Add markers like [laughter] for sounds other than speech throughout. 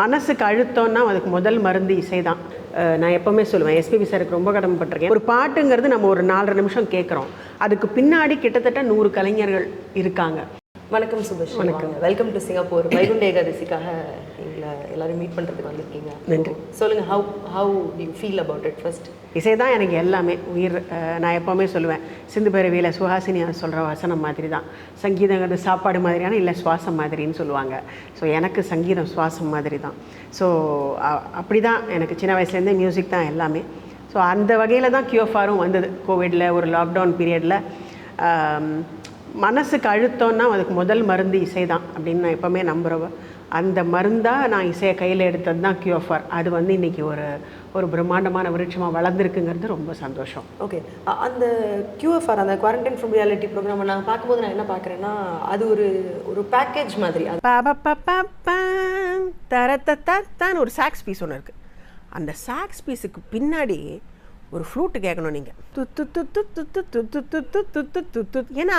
மனசுக்கு அழுத்தம்னா அதுக்கு முதல் மருந்து இசை தான் நான் எப்போவுமே சொல்லுவேன் எஸ்பிபி சாருக்கு ரொம்ப கடமைப்பட்டிருக்கேன். ஒரு பாட்டுங்கிறது நம்ம ஒரு நாலரை நிமிஷம் கேட்குறோம் அதுக்கு பின்னாடி கிட்டத்தட்ட நூறு கலைஞர்கள் இருக்காங்க. வணக்கம் சுபஷ் வணக்கம். வெல்கம் டு சிங்கப்பூர் வைகுண்ட ஏகாதசிக்காக எங்களை எல்லாரும் மீட் பண்ணுறதுக்கு வந்திருக்கீங்க. நன்றி. சொல்லுங்கள் how how you feel about it first இசை தான் எனக்கு எல்லாமே. உயிர் நான் எப்போவுமே சொல்லுவேன். சிந்து பேரவியில் சுஹாசினியா சொல்கிற வசனம் மாதிரி தான் சங்கீதங்கிறது சாப்பாடு மாதிரியான இல்லை சுவாசம் மாதிரின்னு சொல்லுவாங்க. ஸோ எனக்கு சங்கீதம் சுவாசம் மாதிரி தான் ஸோ அப்படி தான் எனக்கு சின்ன வயசுலேருந்தே மியூசிக் தான் எல்லாமே. ஸோ அந்த வகையில் தான் கியூஎஃப்ஆரும் வந்தது. கோவிடில் ஒரு லாக்டவுன் பீரியடில் மனசுக்கு அழுத்தம்னா அதுக்கு முதல் மருந்து இசை தான் அப்படின்னு நான் எப்போவுமே நம்புகிறவ அந்த மருந்தாக நான் இசையை கையில் எடுத்தது தான் கியூஎஃப்ஆர் அது வந்து இன்றைக்கி ஒரு ஒரு பிரம்மாண்டமான விருட்சமாக வளர்ந்துருக்குங்கிறது ரொம்ப சந்தோஷம். ஓகே அந்த QFR அந்த குவாரண்டைன் ஃப்ரம் ரியாலிட்டி ப்ரோக்ராம் நான் பார்க்கும்போது நான் என்ன பார்க்குறேன்னா அது ஒரு ஒரு பேக்கேஜ் மாதிரி. பபபபபம், தரத்தத்தத்தான்னு ஒரு சாக்ஸ் பீஸ் ஒன்று இருக்குது அந்த சாக்ஸ் பீஸுக்கு பின்னாடி ஒரு ஃப்ளூட்டு கேட்கணும் நீங்கள் துத்து துத்து துத்து துத்து துத்து துத்து துத்து ஏன்னா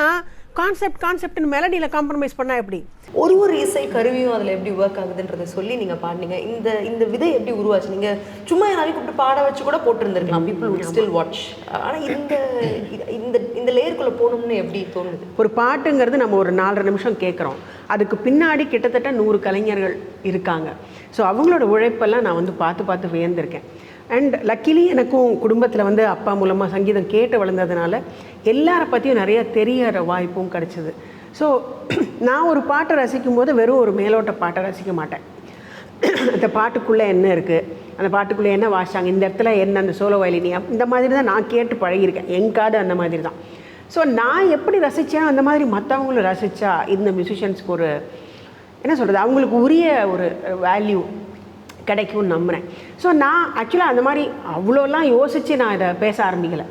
கான்செப்ட் கான்செப்ட்னு மெலடியில் காம்ப்ரமைஸ் பண்ணால் எப்படி ஒரு ஒரு இசை கருவியும் அதில் எப்படி ஒர்க் ஆகுதுன்றதை சொல்லி நீங்கள் பாடினீங்க இந்த இந்த விதை எப்படி உருவாச்சு நீங்கள் சும்மா யாராவது கூப்பிட்டு பாட வச்சு கூட போட்டிருந்துருக்கலாம் பீப்புள் வில் ஸ்டில் வாட்ச் ஆனால் இந்த இந்த இந்த லேயருக்குள்ளே போகணும்னு எப்படி தோணுது ஒரு பாட்டுங்கிறது நம்ம ஒரு நாலரை நிமிஷம் கேட்குறோம் அதுக்கு பின்னாடி கிட்டத்தட்ட நூறு கலைஞர்கள் இருக்காங்க ஸோ அவங்களோட உழைப்பெல்லாம் நான் வந்து பார்த்து பார்த்து வியந்திருக்கேன் அண்ட் லக்கிலி எனக்கும் குடும்பத்தில் வந்து அப்பா மூலமாக சங்கீதம் கேட்டு வளர்ந்ததுனால எல்லாரை பற்றியும் நிறைய தெரியற வாய்ப்பும் கிடச்சிது. ஸோ [clears throat] நான் ஒரு பாட்டை ரசிக்கும் போது வெறும் ஒரு மேலோட்ட பாட்டை ரசிக்க மாட்டேன். [clears throat] அந்த பாட்டுக்குள்ளே என்ன இருக்குது அந்த பாட்டுக்குள்ளே என்ன வாசிச்சாங்க? இந்த இடத்துல என்ன? அந்த சோலோ வயலினியா இந்த மாதிரி தான் நான் கேட்டு பழகியிருக்கேன். என் அந்த மாதிரி தான். ஸோ நான் எப்படி ரசித்தேன் அந்த மாதிரி மற்றவங்களும் ரசித்தா இந்த மியூசிஷியன்ஸ்க்கு ஒரு என்ன சொல்கிறது அவங்களுக்கு உரிய ஒரு வேல்யூ கிடைக்கும்னு நம்புகிறேன் ஸோ நான் ஆக்சுவலாக அந்த மாதிரி அவ்வளோலாம் யோசித்து நான் இதை பேச ஆரம்பிக்கலை.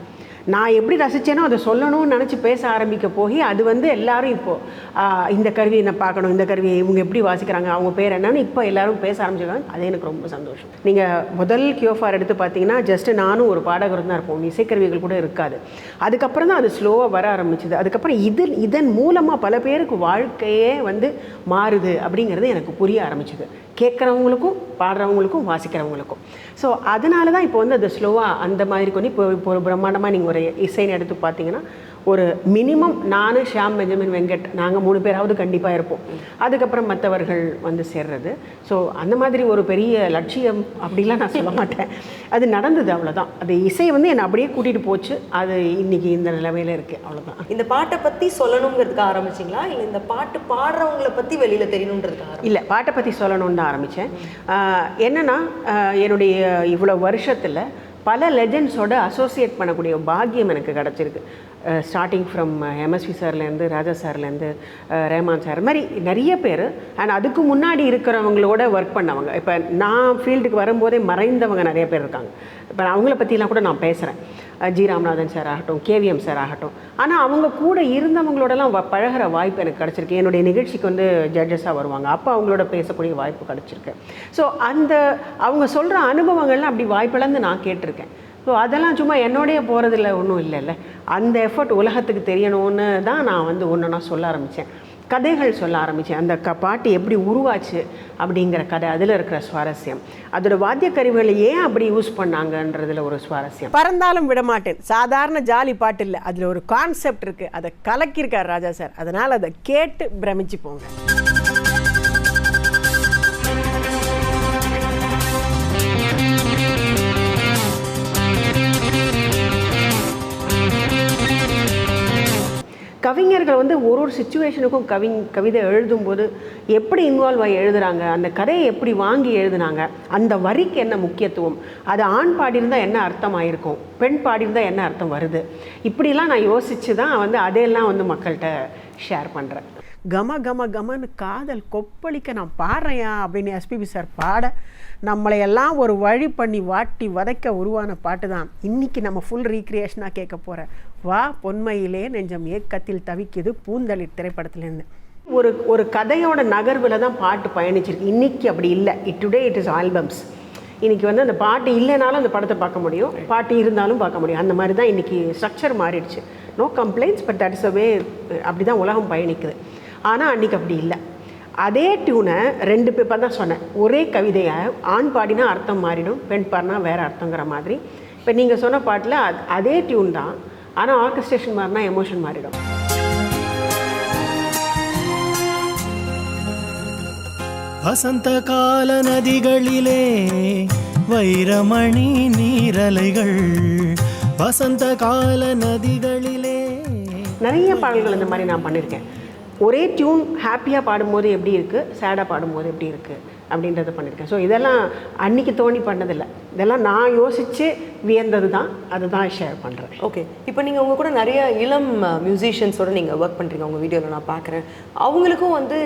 நான் எப்படி ரசித்தேனோ அதை சொல்லணும்னு நினச்சி பேச ஆரம்பிக்க போய் அது வந்து எல்லாரும் இப்போது இந்த கருவியை நான் பார்க்கணும் இந்த கருவியை இவங்க எப்படி வாசிக்கிறாங்க அவங்க பேர் என்னன்னு இப்போ எல்லாரும் பேச ஆரம்பிச்சிருக்காங்க. அது எனக்கு ரொம்ப சந்தோஷம். நீங்கள் முதல் கியோஃபார் எடுத்து பார்த்தீங்கன்னா ஜஸ்ட்டு நானும் ஒரு பாடகரும் தான் இருப்போம். இசைக்கருவிகள் கூட இருக்காது. அதுக்கப்புறம் தான் அது ஸ்லோவாக வர ஆரம்பிச்சுது. அதுக்கப்புறம் இது இதன் மூலமாக பல பேருக்கு வாழ்க்கையே வந்து மாறுது அப்படிங்கிறது எனக்கு புரிய ஆரம்பிச்சுது. கேட்குறவங்களுக்கும் பாடுறவங்களுக்கும் வாசிக்கிறவங்களுக்கும். ஸோ அதனால தான் இப்போ வந்து அது ஸ்லோவாக அந்த மாதிரி கொஞ்சம் இப்போ இப்போ ஒரு பிரம்மாண்டமாக நீங்கள் ஒரு இசைன்னு எடுத்து பார்த்தீங்கன்னா ஒரு மினிமம் நான் ஷியாம் பெஞ்சமின் வெங்கட் நாங்கள் மூணு பேராவது கண்டிப்பாக இருப்போம். அதுக்கப்புறம் மற்றவர்கள் வந்து சேர்றது. ஸோ அந்த மாதிரி ஒரு பெரிய லட்சியம் அப்படிலாம் நான் சொல்ல மாட்டேன். அது நடந்தது அவ்வளோதான் அது இசை வந்து என்னை அப்படியே கூட்டிகிட்டு போச்சு. அது இன்னைக்கு இந்த நிலைமையில் இருக்குது அவ்வளோதான் இந்த பாட்டை பற்றி சொல்லணுங்கிறதுக்கு ஆரம்பிச்சிங்களா? இல்லை இந்த பாட்டு பாடுறவங்கள பற்றி வெளியில் தெரியணுன்றதுக்கு இல்லை பாட்டை பற்றி சொல்லணும்னு தான் ஆரம்பித்தேன் என்னென்னா என்னுடைய இவ்வளோ வருஷத்தில் பல லெஜெண்ட்ஸோட அசோசியேட் பண்ணக்கூடிய பாக்கியம் எனக்கு கிடச்சிருக்கு. ஸ்டார்டிங் ஃப்ரம் எம்எஸ்வி சார்லேருந்து ராஜா சார்லேருந்து ரேமான் சார் மாதிரி நிறைய பேர் அண்ட் அதுக்கு முன்னாடி இருக்கிறவங்களோட ஒர்க் பண்ணவங்க. இப்போ நான் ஃபீல்டுக்கு வரும்போதே மறைந்தவங்க நிறைய பேர் இருக்காங்க. இப்போ அவங்கள பற்றிலாம் கூட நான் பேசுகிறேன் ஜி ராமநாதன் சார் ஆகட்டும் கேவிஎம் சார் ஆகட்டும். ஆனால் அவங்க கூட இருந்தவங்களோடலாம் வ- பழகுற வாய்ப்பு எனக்கு கிடச்சிருக்கு. என்னுடைய நிகழ்ச்சிக்கு வந்து ஜட்ஜஸாக வருவாங்க. அப்போ அவங்களோட பேசக்கூடிய வாய்ப்பு கிடச்சிருக்கு. ஸோ அந்த அவங்க சொல்கிற அனுபவங்கள்லாம் அப்படி வாய்ப்பிழந்து நான் கேட்டிருக்கேன். ஸோ அதெல்லாம் சும்மா என்னோடய போகிறதுல ஒன்றும் இல்லைல்ல. அந்த எஃபர்ட் உலகத்துக்கு தெரியணும்னு தான் நான் வந்து ஒன்று நான் சொல்ல ஆரம்பித்தேன் கதைகள் சொல்ல ஆரம்பித்தேன் அந்த க பாட்டு எப்படி உருவாச்சு அப்படிங்கிற கதை அதில் இருக்கிற சுவாரஸ்யம். அதோட வாத்திய கருவிகளை ஏன் அப்படி யூஸ் பண்ணாங்கன்றதுல ஒரு சுவாரஸ்யம். பறந்தாலும் விடமாட்டேன். சாதாரண ஜாலி பாட்டு இல்லை. அதில் ஒரு கான்செப்ட் இருக்குது அதை கலக்கியிருக்கார் ராஜா சார். அதனால் அதை கேட்டு பிரமிச்சு போங்க. கவிஞர்கள் வந்து ஒரு ஒரு சுச்சுவேஷனுக்கும் கவி கவிதை எழுதும்போது எப்படி இன்வால்வ் ஆகி எழுதுறாங்க? அந்த கதையை எப்படி வாங்கி எழுதுனாங்க? அந்த வரிக்கு என்ன முக்கியத்துவம்? அது ஆண் பாடியிருந்தால் என்ன அர்த்தம் ஆயிருக்கும் பெண் பாடியிருந்தால் என்ன அர்த்தம் வருது? இப்படிலாம் நான் யோசித்து தான் வந்து அதையெல்லாம் வந்து மக்கள்கிட்ட ஷேர் பண்ணுறேன் கம கம கமன்னு காதல் கொப்பளிக்க நான் பாடுறேயா அப்படின்னு எஸ்பிபி சார் பாட நம்மளையெல்லாம் ஒரு வழி பண்ணி வாட்டி வதைக்க உருவான பாட்டு தான் இன்றைக்கி நம்ம ஃபுல் ரீக்ரியேஷனாக கேட்க போகிற வா பொன்மையிலே நெஞ்சம் ஏக்கத்தில் தவிக்குது பூந்தளிர் திரைப்படத்துலேருந்து. ஒரு ஒரு கதையோட நகர்வில் தான் பாட்டு பயணிச்சிருக்கு. இன்றைக்கி அப்படி இல்லை. It today it is albums இன்றைக்கி வந்து அந்த பாட்டு இல்லைனாலும் அந்த படத்தை பார்க்க முடியும். பாட்டு இருந்தாலும் பார்க்க முடியும். அந்த மாதிரி தான் இன்றைக்கி ஸ்ட்ரக்சர் மாறிடுச்சு. No complaints but that is a way அப்படி தான் உலகம் பயணிக்குது. ஆனால் அன்றைக்கி அப்படி இல்லை. அதே டியூனை ரெண்டு பேப்பர் தான் சொன்னேன். ஒரே கவிதையை ஆண் பாடினா அர்த்தம் மாறிடும் பெண் பாடினா வேறு அர்த்தங்கிற மாதிரி. இப்போ நீங்கள் சொன்ன பாட்டில் அதே டியூன் தான். ஆனால் ஆர்கஸ்ட்ரேஷன் மாறினா எமோஷன் மாறிடும். வசந்த கால நதிகளிலே வைரமணி நீரலைகள். வசந்த கால நதிகளிலே நிறைய பாடல்கள் இந்த மாதிரி நான் பண்ணியிருக்கேன் ஒரே டியூன் ஹாப்பியாக பாடும்போது எப்படி இருக்குது சேடாக பாடும்போது எப்படி இருக்குது அப்படின்றத பண்ணியிருக்கேன் ஸோ இதெல்லாம் அன்னைக்கு தோணி பண்ணதில்லை. இதெல்லாம் நான் யோசித்து வியந்தது தான் அதுதான் ஷேர் பண்ணுறேன் ஓகே இப்போ நீங்கள் உங்க கூட நிறைய இளம் மியூசிஷியன்ஸோட நீங்கள் ஒர்க் பண்ணுறீங்க உங்கள் வீடியோவில் நான் பார்க்குறேன். அவங்களுக்கும் வந்து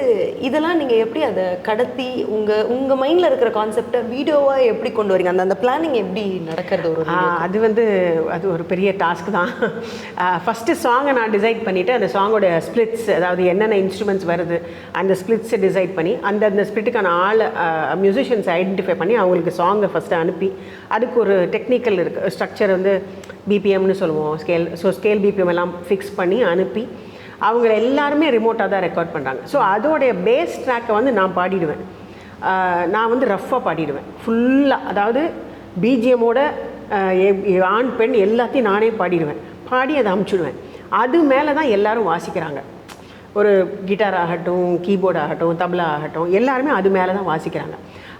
இதெல்லாம் நீங்கள் எப்படி அதை கடத்தி உங்கள் உங்கள் மைண்டில் இருக்கிற கான்செப்டை வீடியோவாக எப்படி கொண்டு வரீங்க? அந்த அந்த பிளானிங் எப்படி நடக்கிறது ஒரு அது வந்து அது ஒரு பெரிய டாஸ்க் தான். ஃபஸ்ட்டு சாங்கை நான் டிசைட் பண்ணிவிட்டு அந்த சாங்கோட ஸ்பிளிட்ஸ் அதாவது என்னென்ன இன்ஸ்ட்ருமெண்ட்ஸ் வருது அந்த ஸ்பிளிட்ஸை டிசைட் பண்ணி அந்த அந்த ஸ்பிளிட்டுக்கான ஆள் மியூசிஷியன்ஸ் ஐடென்டிஃபை பண்ணி அவங்களுக்கு சாங்கை ஃபஸ்ட்டு அனுப்பி அதுக்கு ஒரு டெக்னிக்கல் இருக்குது ஸ்ட்ரக்சர் வந்து பிபிஎம்னு சொல்லுவோம். ஸ்கேல் ஸோ ஸ்கேல் பிபிஎம் எல்லாம் ஃபிக்ஸ் பண்ணி அனுப்பி அவங்க எல்லாருமே ரிமோட்டாக தான் ரெக்கார்ட் பண்ணுறாங்க ஸோ அதோடைய பேஸ் ட்ராக்கை வந்து நான் பாடிடுவேன். நான் வந்து ரஃப்பாக பாடிடுவேன். ஃபுல்லாக அதாவது பிஜிஎம்மோட ஆண் பெண் எல்லாத்தையும் நானே பாடிடுவேன். பாடி அதை அமுச்சுடுவேன். அது மேலே தான் எல்லோரும் வாசிக்கிறாங்க. ஒரு கிட்டார் ஆகட்டும் கீபோர்ட் ஆகட்டும் தபலா ஆகட்டும் எல்லாருமே அது மேலே தான் வாசிக்கிறாங்க.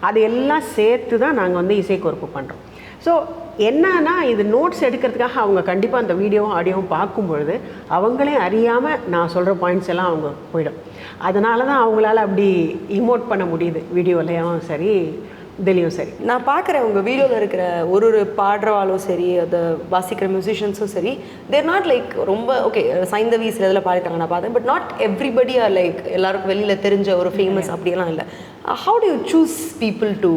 அது எல்லாம் சேர்த்து தான் நாங்கள் வந்து இசைக்கொறுப்பு பண்ணுறோம் ஸோ என்னன்னா இது நோட்ஸ் எடுக்கிறதுக்காக அவங்க கண்டிப்பாக அந்த வீடியோவும் ஆடியோவும் பார்க்கும் பொழுது அவங்களே அறியாமல் நான் சொல்கிற பாயிண்ட்ஸ் எல்லாம் அவங்க போயிடும். அதனால தான் அவங்களால அப்படி இமோட் பண்ண முடியுது. வீடியோலையும் சரி இதுலேயும் சரி. நான் பார்க்குறேன் உங்கள் வீடியோவில் இருக்கிற ஒரு ஒரு பாடுறவாலும் சரி அதை வாசிக்கிற மியூசிஷியன்ஸும் சரி தேர் நாட் லைக் ரொம்ப ஓகே சைந்தவி சில இதில் பாடிட்டாங்க நான் பார்த்தேன் but not everybody are like எல்லாருக்கும் வெளியில் தெரிஞ்ச ஒரு ஃபேமஸ் அப்படியெல்லாம் இல்லை. How do you choose people to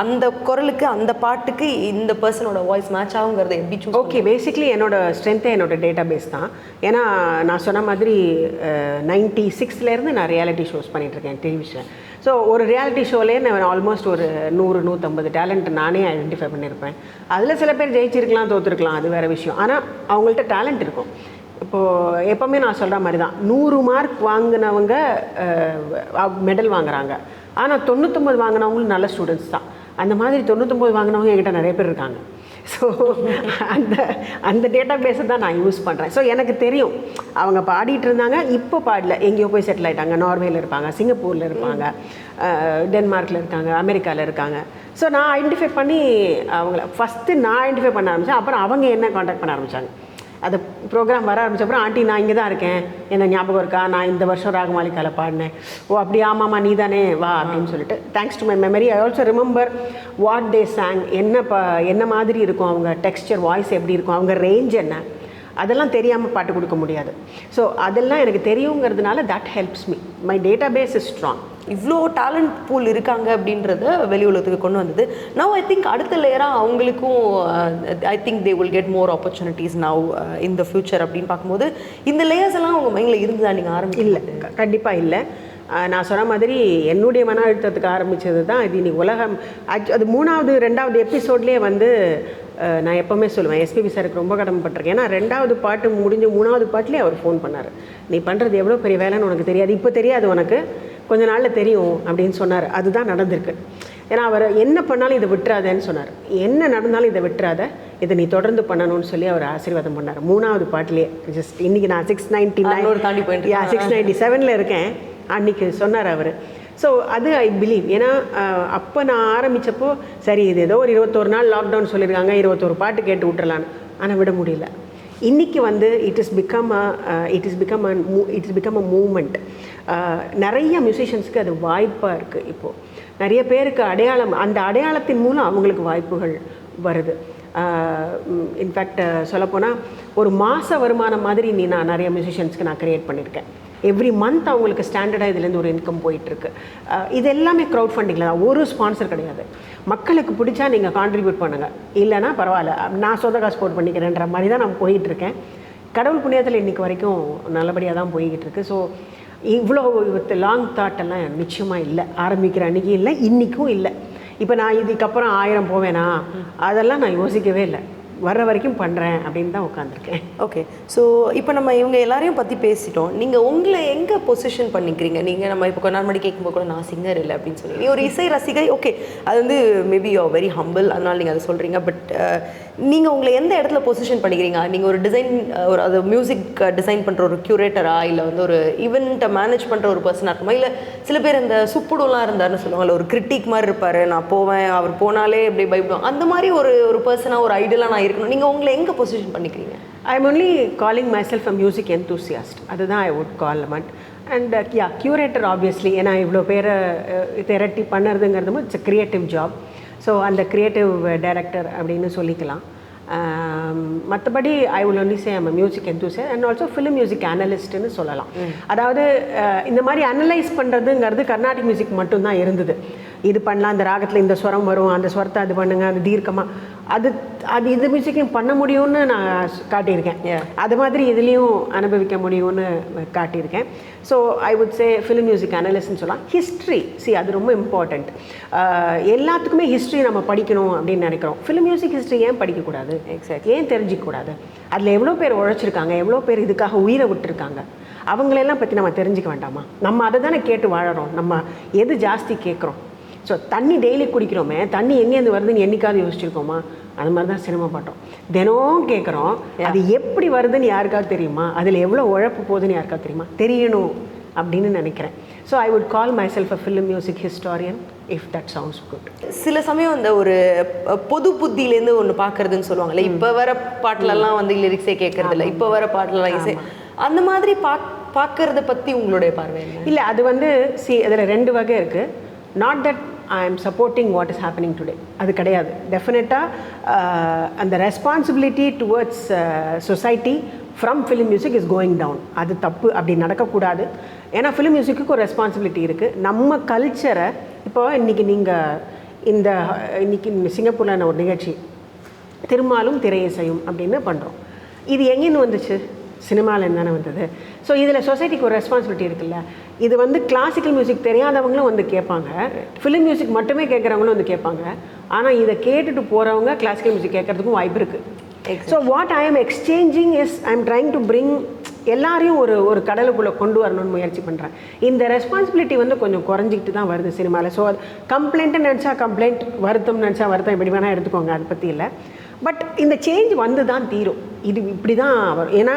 அந்த குரலுக்கு அந்த பாட்டுக்கு இந்த பர்சனோட வாய்ஸ் மேட்ச் ஆகுங்கிறத எப்படி சூஸ் ஓகே பேசிக்லி என்னோட ஸ்ட்ரென்த்தே என்னோட டேட்டா பேஸ் தான். ஏன்னா நான் சொன்ன மாதிரி நைன்டி சிக்ஸ்லேருந்து நான் ரியாலிட்டி ஷோஸ் பண்ணிகிட்ருக்கேன் டெலிவிஷன் ஸோ ஒரு ரியாலிட்டி ஷோலேயே நான் ஆல்மோஸ்ட் ஒரு நூறு நூற்றம்பது டேலண்ட் நானே ஐடென்டிஃபை பண்ணியிருப்பேன் அதில் சில பேர் ஜெயிச்சிருக்கலாம் தோற்றுருக்கலாம் அது வேறு விஷயம். ஆனால் அவங்கள்ட்ட டேலண்ட் இருக்கும். இப்போது எப்போவுமே நான் சொல்கிற மாதிரி தான். நூறு மார்க் வாங்கினவங்க மெடல் வாங்குறாங்க. ஆனால் தொண்ணூத்தொம்பது வாங்கினவங்களும் நல்ல ஸ்டூடெண்ட்ஸ் தான். அந்த மாதிரி தொண்ணூத்தொம்பது வாங்கினவங்க என்கிட்ட நிறைய பேர் இருக்காங்க. ஸோ அந்த அந்த டேட்டா பேஸை தான் நான் யூஸ் பண்ணுறேன் ஸோ எனக்கு தெரியும். அவங்க பாடிட்டு இருந்தாங்க இப்போ பாடல. எங்கேயோ போய் செட்டில் ஆகிட்டாங்க நார்வேல இருப்பாங்க சிங்கப்பூரில் இருப்பாங்க டென்மார்க்கில் இருக்காங்க அமெரிக்காவில் இருக்காங்க. ஸோ நான் ஐடென்டிஃபை பண்ணி அவங்கள ஃபஸ்ட்டு நான் ஐடென்டிஃபை பண்ண ஆரம்பித்தேன் அப்புறம் அவங்க என்ன காண்டாக்ட் பண்ண ஆரம்பித்தாங்க அது ப்ரோக்ராம் வர ஆரம்பிச்ச அப்புறம் ஆண்டி நான் இங்கே தான் இருக்கேன். என்ன ஞாபகம் இருக்கா? நான் இந்த வருஷம் ராகமாலிகாவில் பாடினேன் ஓ அப்படி ஆமாம்மா நீ தானே வா அப்படின்னு சொல்லிட்டு. Thanks to my memory I also remember what the song என்ன ப என்ன மாதிரி இருக்கும் அவங்க? டெக்ஸ்டர் வாய்ஸ் எப்படி இருக்கும்? அவங்க ரேஞ்ச் என்ன? அதெல்லாம் தெரியாமல் பாட்டு கொடுக்க முடியாது. ஸோ அதெல்லாம் எனக்கு தெரியுங்கிறதுனால that helps me my database is strong இவ்வளோ டேலண்ட் பூல் இருக்காங்க அப்படின்றத வெளி உலகத்துக்கு கொண்டு வந்தது. நவ் ஐ திங்க் அடுத்த லேயராக அவங்களுக்கும் I think they will get more opportunities now in the future அப்படின்னு பார்க்கும்போது இந்த லேயர்ஸ் எல்லாம் உங்கள் மைண்டில் இருந்ததா நீங்கள் ஆரம்பிக்கல இல்லை கண்டிப்பாக இல்லை. நான் சொன்ன மாதிரி என்னுடைய மன அழுத்தத்துக்கு ஆரம்பித்தது தான் இது. இன்றைக்கி உலகம் அது மூணாவது ரெண்டாவது எபிசோட்லேயே வந்து நான் எப்போவுமே சொல்லுவேன் எஸ்பிபி சாருக்கு ரொம்ப கடமைப்பட்டிருக்கேன் ஏன்னா ரெண்டாவது பாட்டு முடிஞ்சு மூணாவது பாட்டிலே அவர் ஃபோன் பண்ணார். நீ பண்ணுறது எவ்வளோ பெரிய வேலைன்னு உனக்கு தெரியாது. இப்போ தெரியாது உனக்கு. கொஞ்ச நாளில் தெரியும் அப்படின்னு சொன்னார். அதுதான் நடந்திருக்கு. ஏன்னா அவர் என்ன பண்ணாலும் இதை விட்டுறாதேன்னு சொன்னார். என்ன நடந்தாலும் இதை விட்டுறாத இதை நீ தொடர்ந்து பண்ணணும்னு சொல்லி அவர் ஆசீர்வாதம் பண்ணார். மூணாவது பாட்டிலேயே ஜஸ்ட் இன்னைக்கு நான் சிக்ஸ் நைன்டி அறுநூறு தாண்டி போயிட்டு யா சிக்ஸ் நைன்டி செவனில் இருக்கேன். அன்னைக்கு சொன்னார் அவர். ஸோ அது ஐ பிலீவ் ஏன்னா அப்போ நான் ஆரம்பித்தப்போ சரி இது ஏதோ ஒரு இருபத்தோரு நாள் லாக்டவுன் சொல்லியிருக்காங்க இருபத்தோரு பாட்டு கேட்டு விட்டுறலான்னு ஆனால் விட முடியல. இன்றைக்கி வந்து it is become a it is become a it is become a moment நிறைய மியூசிஷியன்ஸ்க்கு அது வாய்ப்பாக இருக்குது இப்போது நிறைய பேருக்கு அடையாளம் அந்த அடையாளத்தின் மூலம் அவங்களுக்கு வாய்ப்புகள் வருது. Uh, இன்ஃபேக்ட் uh, சொல்லப்போனால் ஒரு மாத வருமானம் மாதிரி நீ நான் நிறைய மியூசிஷியன்ஸ்க்கு நான் க்ரியேட் பண்ணியிருக்கேன் எவ்ரி மந்த் அவங்களுக்கு ஸ்டாண்டர்டாக இதுலேருந்து ஒரு இன்கம் போயிட்டுருக்கு. இது எல்லாமே க்ரௌட் ஃபண்டிங்கில் தான். ஒரு ஸ்பான்சர் கிடையாது. மக்களுக்கு பிடிச்சா நீங்கள் கான்ட்ரிபியூட் பண்ணுங்கள் இல்லைன்னா பரவாயில்ல. நான் சொந்த காசு போட்டு பண்ணிக்கிறேன்ற மாதிரி தான் நான் போயிட்டுருக்கேன். கடவுள் புண்ணியத்தில் இன்றைக்கி வரைக்கும் நல்லபடியாக தான் போய்கிட்டு இருக்கு ஸோ இவ்வளோ வித் லாங் தாட்டெல்லாம் நிச்சயமாக இல்லை. ஆரம்பிக்கிற அன்றைக்கி இல்லை இன்றைக்கும் இல்லை. இப்போ நான் இதுக்கப்புறம் ஆயிரம் போவேனா? அதெல்லாம் நான் யோசிக்கவே இல்லை. வர்ற வரைக்கும் பண்ணுறேன் அப்படின்னு தான் உட்காந்துருக்கேன் ஓகே ஸோ இப்போ நம்ம இவங்க எல்லாரையும் பற்றி பேசிட்டோம். நீங்கள் உங்களை எங்கே பொசிஷன் பண்ணிக்கிறீங்க? நீங்கள் நம்ம இப்போ கொஞ்ச நாள் மணி கேட்கும்போது கூட நான் சிங்கர் இல்லை அப்படின்னு சொல்லி. நீ ஒரு இசை ரசிகை ஓகே அது வந்து மேபி யூ வெரி ஹம்பிள் அதனால் நீங்கள் அதை சொல்கிறீங்க பட் நீங்கள் உங்களை எந்த இடத்துல பொசிஷன் பண்ணிக்கிறீங்க? நீங்கள் ஒரு டிசைன் ஒரு அது மியூசிக் டிசைன் பண்ணுற ஒரு க்யூரேட்டரா இல்லை வந்து ஒரு ஈவெண்ட்டை மேனேஜ் பண்ணுற ஒரு பர்சனாக இருக்குமா? இல்லை சில பேர் இந்த சுப்புடுலாம் இருந்தாருன்னு சொல்லுவாங்கல்ல ஒரு கிரிட்டிக் மாதிரி இருப்பார். நான் போவேன் அவர் போனாலே இப்படி பயப்படுவோம் அந்த மாதிரி ஒரு ஒரு பர்சனாக ஒரு ஐடியலாக நான் இருக்கணும். நீங்கள் உங்களை எங்கே பொசிஷன் பண்ணிக்கிறீங்க? I am only calling myself a music enthusiast அதுதான் ஐ வுட் கால் மட் அண்ட் யா க்யூரேட்டர் ஆப்வியஸ்லி ஏன்னா இவ்வளோ பேரை திரட்டி பண்ணுறதுங்கிறது இட்ஸ் கிரியேட்டிவ் ஜாப் ஸோ அந்த கிரியேட்டிவ் டைரக்டர் அப்படின்னு சொல்லிக்கலாம். மற்றபடி I will only say um music enthusiast and also film music அனலிஸ்ட்னு சொல்லலாம். அதாவது இந்த மாதிரி அனலைஸ் பண்ணுறதுங்கிறது கர்நாடிக் மியூசிக் மட்டும்தான் இருந்தது. இது பண்ணலாம் இந்த ராகத்தில் இந்த ஸ்வரம் வரும் அந்த ஸ்வரத்தை அது பண்ணுங்க அது தீர்க்கமாக அது அது இது மியூசிக்கையும் பண்ண முடியும்னு நான் காட்டியிருக்கேன். அது மாதிரி இதுலேயும் அனுபவிக்க முடியும்னு காட்டியிருக்கேன். So I would say film music அனலிஸ்ட்னு சொல்லலாம். ஹிஸ்ட்ரி சி அது ரொம்ப இம்பார்ட்டண்ட் எல்லாத்துக்குமே ஹிஸ்ட்ரி நம்ம படிக்கணும் அப்படின்னு நினைக்கிறோம். ஃபிலிம் மியூசிக் ஹிஸ்ட்ரி ஏன் படிக்கக்கூடாது? Exactly. ஏன் தெரிஞ்சிக்கக்கூடாது? அதில் எவ்வளோ பேர் உழைச்சிருக்காங்க? எவ்வளோ பேர் இதுக்காக உயிரை விட்டுருக்காங்க? அவங்களெல்லாம் பற்றி நம்ம தெரிஞ்சுக்க வேண்டாமா? நம்ம அதை தானே கேட்டு வாழறோம். நம்ம எது ஜாஸ்தி கேட்குறோம்? ஸோ தண்ணி டெய்லி குடிக்கிறோமே தண்ணி எங்கேருந்து வருதுன்னு என்னைக்காவது யோசிச்சிருக்கோமா? அது மாதிரி தான் சினிமா பாட்டோம் தினம் கேட்குறோம் அது எப்படி வருதுன்னு யாருக்காவது தெரியுமா? அதில் எவ்வளோ உழைப்பு போகுதுன்னு யாருக்காவது தெரியுமா? தெரியணும் அப்படின்னு நினைக்கிறேன். So I would call myself a film music historian if that sounds good சில சமயம் இந்த ஒரு பொது புத்தியிலேருந்து ஒன்று பார்க்கறதுன்னு சொல்லுவாங்கல்ல இப்போ வர பாட்டுலலாம் வந்து லிரிக்ஸே கேட்கறது இல்லை இப்போ வர பாட்டுலலாம் இசை. அந்த மாதிரி பாக் பார்க்கறத பற்றி உங்களுடைய பார்வை இல்லை அது வந்து சி அதில் ரெண்டு வகை இருக்குது not that I am supporting what is happening today அது கிடையாது. டெஃபினட்டாக அந்த responsibility towards society from film music is going down அது தப்பு. அப்படி நடக்கக்கூடாது. ஏன்னா ஃபிலிம் மியூசிக்கு ஒரு ரெஸ்பான்சிபிலிட்டி இருக்குது நம்ம கல்ச்சரை இப்போ இன்றைக்கி நீங்கள் இந்த இன்னைக்கு சிங்கப்பூரில் ஒரு நிகழ்ச்சி. திருமாலும் திரையிசையும் அப்படின்னு பண்ணுறோம் இது எங்கேன்னு வந்துச்சு? சினிமாவில் என்னென்ன வந்தது. ஸோ இதில் சொசைட்டிக்கு ஒரு ரெஸ்பான்சிபிலிட்டி இருக்குல்ல. இது வந்து கிளாசிக்கல் மியூசிக் தெரியாதவங்களும் வந்து கேட்பாங்க. ஃபிலிம் மியூசிக் மட்டுமே கேட்குறவங்களும் வந்து கேட்பாங்க. ஆனால் இதை கேட்டுட்டு போகிறவங்க கிளாசிக்கல் மியூசிக் கேட்கறதுக்கும் வாய்ப்பு இருக்குது so what I am exchanging is I am trying to bring எல்லாரையும் ஒரு ஒரு கடலுக்குள்ளே கொண்டு வரணும்னு முயற்சி பண்ணுறேன் இந்த ரெஸ்பான்சிபிலிட்டி வந்து கொஞ்சம் குறைஞ்சிக்கிட்டு தான் வருது சினிமாவில் ஸோ அது கம்ப்ளைண்ட்டு நினச்சா கம்ப்ளைண்ட் வருத்தம் நினச்சா வருத்தம் இப்படி வேணால் எடுத்துக்கோங்க அதை பற்றி இல்லை. பட் இந்த சேஞ்ச் வந்து தான் தீரும். இது இப்படி தான் வரும். ஏன்னா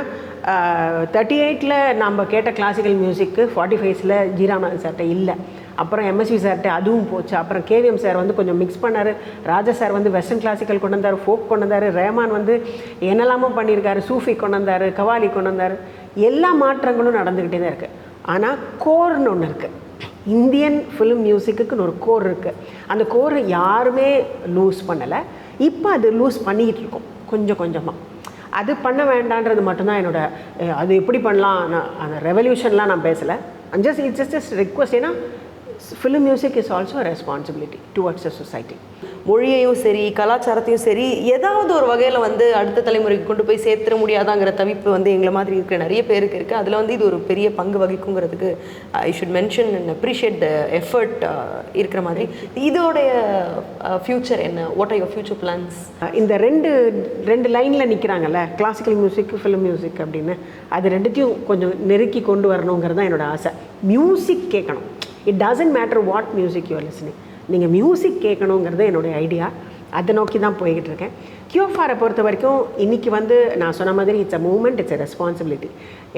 தேர்ட்டி எயிட்டில் நம்ம கேட்ட கிளாசிக்கல் மியூசிக்கு ஃபார்ட்டி ஃபைவ்ஸில் ஜீராமன் சார்கிட்ட இல்லை. அப்புறம் எம்எஸ்வி சார்கிட்ட அதுவும் போச்சு. அப்புறம் கேவிஎம் சார் வந்து கொஞ்சம் மிக்ஸ் பண்ணார். ராஜா சார் வந்து வெஸ்டர்ன் கிளாசிக்கல் கொண்டு வந்தார் ஃபோக் கொண்டு வந்தார் ரேமான் வந்து என்னெல்லாமோ பண்ணியிருக்காரு சூஃபி கொண்டு வந்தார் கவாலி கொண்டு வந்தார் எல்லா மாற்றங்களும் நடந்துக்கிட்டே தான் இருக்குது ஆனால் கோர்னு ஒன்று இருக்குது இந்தியன் ஃபிலிம் மியூசிக்குன்னு ஒரு கோர் இருக்குது அந்த கோர் யாருமே லூஸ் பண்ணலை. இப்போ அது லூஸ் பண்ணிக்கிட்டு இருக்கோம் கொஞ்சம். கொஞ்சமாக அது பண்ண வேண்டான்றது மட்டும்தான் என்னோட அது எப்படி பண்ணலாம் நான் அந்த ரெவல்யூஷன்லாம் நான் பேசலை. Just it's just just request ஏன்னா film music is also responsibility towards a society மொழியையும் சரி கலாச்சாரத்தையும் சரி ஏதாவது ஒரு வகையில் வந்து அடுத்த தலைமுறைக்கு கொண்டு போய் சேர்த்துட முடியாதாங்கிற தவிப்பு வந்து எங்களை மாதிரி இருக்கிற நிறைய பேருக்கு இருக்குது அதில் வந்து இது ஒரு பெரிய பங்கு வகிக்குங்கிறதுக்கு I should mention and appreciate the effort இருக்கிற மாதிரி. இதோடைய uh, ஃப்யூச்சர் என்ன? What are your future plans இந்த ரெண்டு ரெண்டு லைனில் நிற்கிறாங்கல்ல கிளாசிக்கல் மியூசிக் ஃபிலிம் மியூசிக் அப்படின்னு. அது ரெண்டுத்தையும் கொஞ்சம் நெருக்கி கொண்டு வரணுங்கிறது தான் என்னோட ஆசை. மியூசிக் கேட்கணும். It doesn't matter what music you're listening நீங்கள் மியூசிக் கேட்கணுங்கிறது என்னுடைய ஐடியா அதை நோக்கி தான் போய்கிட்டு இருக்கேன் கியூஎஃப்ஆரை பொறுத்த வரைக்கும் இன்றைக்கி வந்து நான் சொன்ன மாதிரி it's a moment it's a responsibility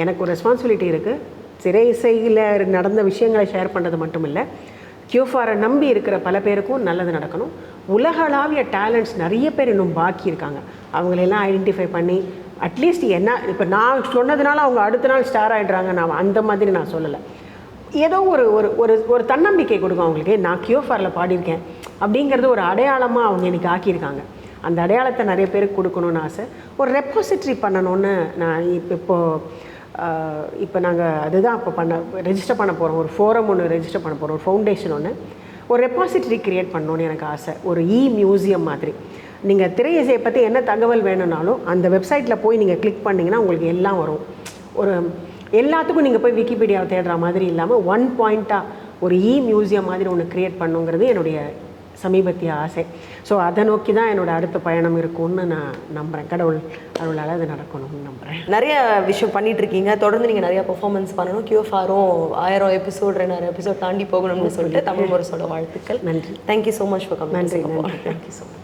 எனக்கு ஒரு ரெஸ்பான்சிபிலிட்டி இருக்குது சிறை இசையில் நடந்த விஷயங்களை ஷேர் பண்ணுறது மட்டும் இல்லை கியூஃபாரை நம்பி இருக்கிற பல பேருக்கும் நல்லது நடக்கணும். உலகளாவிய டேலண்ட்ஸ் நிறைய பேர் இன்னும் பாக்கி இருக்காங்க. அவங்களெல்லாம் ஐடென்டிஃபை பண்ணி அட்லீஸ்ட் என்ன இப்போ நான் சொன்னதுனால அவங்க அடுத்த நாள் ஸ்டார் ஆகிடுறாங்க நான் அந்த மாதிரி நான் சொல்லலை. ஏதோ ஒரு ஒரு ஒரு ஒரு தன்னம்பிக்கை கொடுக்கும் அவங்களுக்கு. நான் கியூஃபாரில் பாடியிருக்கேன். அப்படிங்கிறது ஒரு அடையாளமாக அவங்க எனக்கு ஆக்கியிருக்காங்க. அந்த அடையாளத்தை நிறைய பேருக்கு கொடுக்கணும்னு ஆசை. ஒரு ரெப்போசிட்ரி பண்ணணும்னு நான் இப்போ இப்போது இப்போ நாங்கள் அதுதான் இப்போ பண்ண ரெஜிஸ்டர் பண்ண போகிறோம் ஒரு ஃபோரம் ஒன்று ரெஜிஸ்டர் பண்ண போகிறோம் ஒரு ஃபவுண்டேஷன் ஒன்று ஒரு ரெப்பாசிட்ரி க்ரியேட் பண்ணணும்னு எனக்கு ஆசை. ஒரு இ மியூசியம் மாதிரி. நீங்கள் திரையிசையை பற்றி என்ன தகவல் வேணும்னாலும் அந்த வெப்சைட்டில் போய் நீங்கள் கிளிக் பண்ணிங்கன்னா உங்களுக்கு எல்லாம் வரும். ஒரு எல்லாத்துக்கும் நீங்கள் போய் விக்கிபீடியாவை தேடுற மாதிரி இல்லாமல் ஒன் பாயிண்ட்டாக ஒரு இ மியூசியம் மாதிரி ஒன்று கிரியேட் பண்ணுங்கிறது என்னுடைய சமீபத்திய ஆசை. ஸோ அதை நோக்கி தான் என்னோட அடுத்த பயணம் இருக்கும்னு நான் நம்புகிறேன் கடவுள் அருளால் அது நடக்கணும்னு நம்புகிறேன் நிறைய விஷயம் பண்ணிட்டு இருக்கீங்க தொடர்ந்து நீங்க நிறைய பெர்ஃபார்மன்ஸ் பண்ணணும். கியூஎஃப்ஆரும் ஆயிரம் எபிசோட் ரெண்டாயிரம் எபிசோட் தாண்டி போகணும்னு சொல்லிட்டு தமிழ் முரசோட வாழ்த்துக்கள். நன்றி. Thank you so much for coming நன்றி நன்றி. Thank you so much